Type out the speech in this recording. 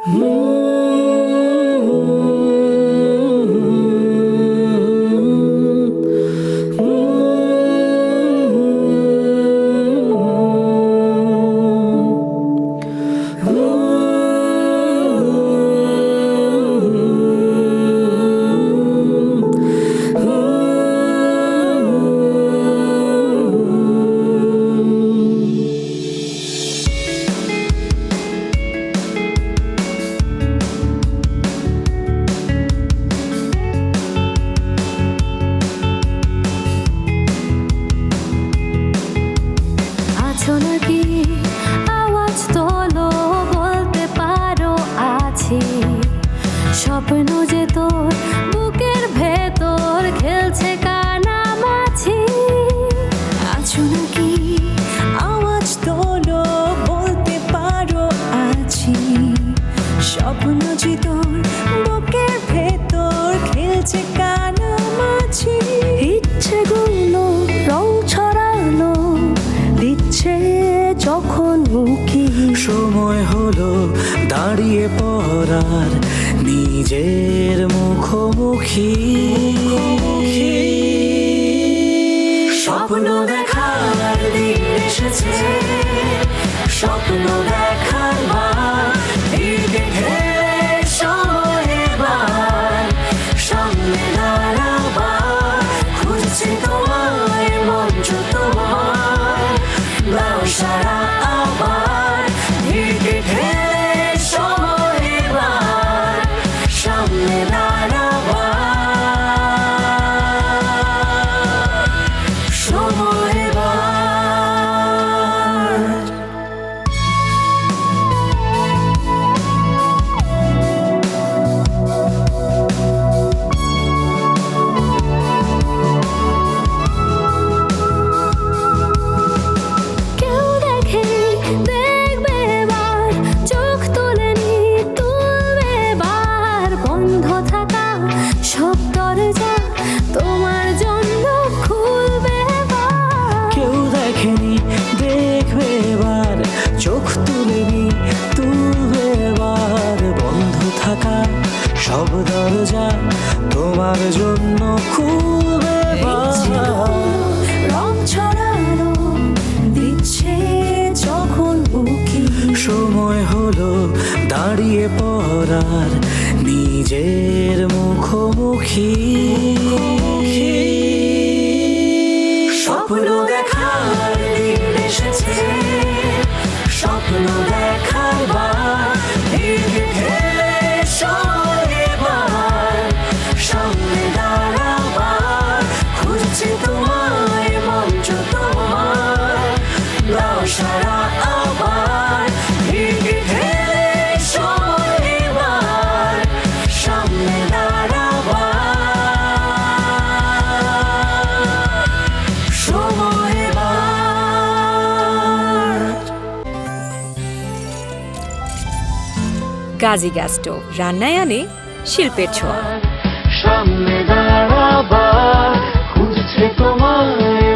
আছো স্বপ্ন যে তোর, বুকের ভেতর খেলছে কানামাছি আছো নাকি? আওয়াজ তোলো, বলতে পারো আছি। স্বপ্ন যে তোর, বুকের ভেতর খেলছে কানামাছি ইচ্ছেগুলো রং ছড়ানো দিচ্ছে যখন মুখি সময় হলো দাঁড়িয়ে পড়ার নিজের মুখোমুখি। স্বপ্ন দেখার দিন এসেছে। স্বপ্ন দেখার দরজা তোমার জন্য খুব এবার। রং ছড়ানো দিচ্ছে যখন উকি সময় হলো দাঁড়িয়ে পড়ার নিজের মুখোমুখি সারা গাজী গ্যাস স্টোভ রান্নায় আনে শিল্পের ছোঁয়া। সামনে খুঁজছে তোমায়।